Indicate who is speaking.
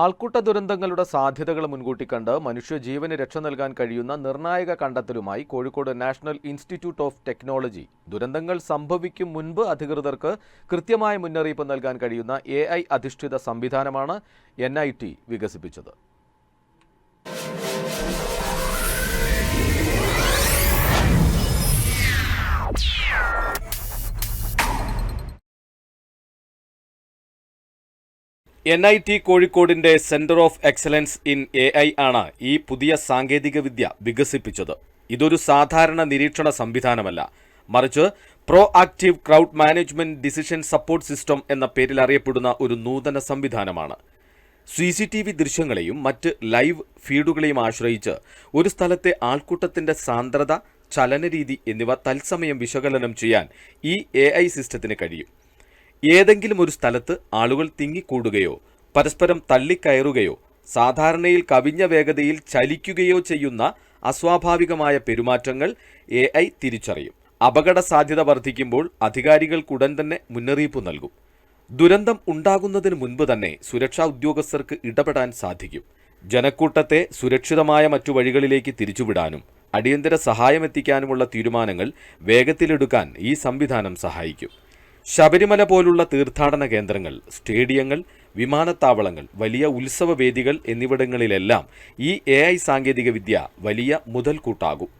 Speaker 1: ആൾക്കൂട്ട ദുരന്തങ്ങളുടെ സാധ്യതകൾ മുൻകൂട്ടി കണ്ട് മനുഷ്യജീവന് രക്ഷ നൽകാൻ കഴിയുന്ന നിർണായക കണ്ടെത്തലുമായി Kozhikode national institute of technology. ദുരന്തങ്ങൾ സംഭവിക്കും മുൻപ് അധികൃതർക്ക് കൃത്യമായ മുന്നറിയിപ്പ് നൽകാൻ കഴിയുന്ന എ അധിഷ്ഠിത സംവിധാനമാണ് എൻ വികസിപ്പിച്ചത്. എൻ ഐ ടി കോഴിക്കോടിന്റെ centre of excellence in A I ആണ് ഈ പുതിയ സാങ്കേതികവിദ്യ വികസിപ്പിച്ചത്. ഇതൊരു സാധാരണ നിരീക്ഷണ സംവിധാനമല്ല. മറിച്ച് proactive crowd management decision support system എന്ന പേരിൽ അറിയപ്പെടുന്ന ഒരു നൂതന സംവിധാനമാണ്. സി സി ടി വി ദൃശ്യങ്ങളെയും മറ്റ് ലൈവ് ഫീഡുകളെയും ആശ്രയിച്ച് ഒരു സ്ഥലത്തെ ആൾക്കൂട്ടത്തിന്റെ സാന്ദ്രത ചലനരീതി എന്നിവ തത്സമയം വിശകലനം ചെയ്യാൻ ഈ എ സിസ്റ്റത്തിന് കഴിയും. ഏതെങ്കിലും ഒരു സ്ഥലത്ത് ആളുകൾ തിങ്ങിക്കൂടുകയോ പരസ്പരം തള്ളിക്കയറുകയോ സാധാരണയിൽ കവിഞ്ഞ വേഗതയിൽ ചലിക്കുകയോ ചെയ്യുന്ന അസ്വാഭാവികമായ പെരുമാറ്റങ്ങൾ എ ഐ തിരിച്ചറിയും. അപകട സാധ്യത വർദ്ധിക്കുമ്പോൾ അധികാരികൾക്കുടൻ തന്നെ മുന്നറിയിപ്പ് നൽകും. ദുരന്തം ഉണ്ടാകുന്നതിന് മുൻപ് തന്നെ സുരക്ഷാ ഉദ്യോഗസ്ഥർക്ക് ഇടപെടാൻ സാധിക്കും. ജനക്കൂട്ടത്തെ സുരക്ഷിതമായ മറ്റു വഴികളിലേക്ക് തിരിച്ചുവിടാനും അടിയന്തര സഹായമെത്തിക്കാനുമുള്ള തീരുമാനങ്ങൾ വേഗത്തിലെടുക്കാൻ ഈ സംവിധാനം സഹായിക്കും. ശബരിമല പോലുള്ള തീർത്ഥാടന കേന്ദ്രങ്ങൾ സ്റ്റേഡിയങ്ങൾ വിമാനത്താവളങ്ങൾ വലിയ ഉത്സവവേദികൾ എന്നിവിടങ്ങളിലെല്ലാം ഈ എ ഐ സാങ്കേതികവിദ്യ വലിയ മുതൽക്കൂട്ടാകും.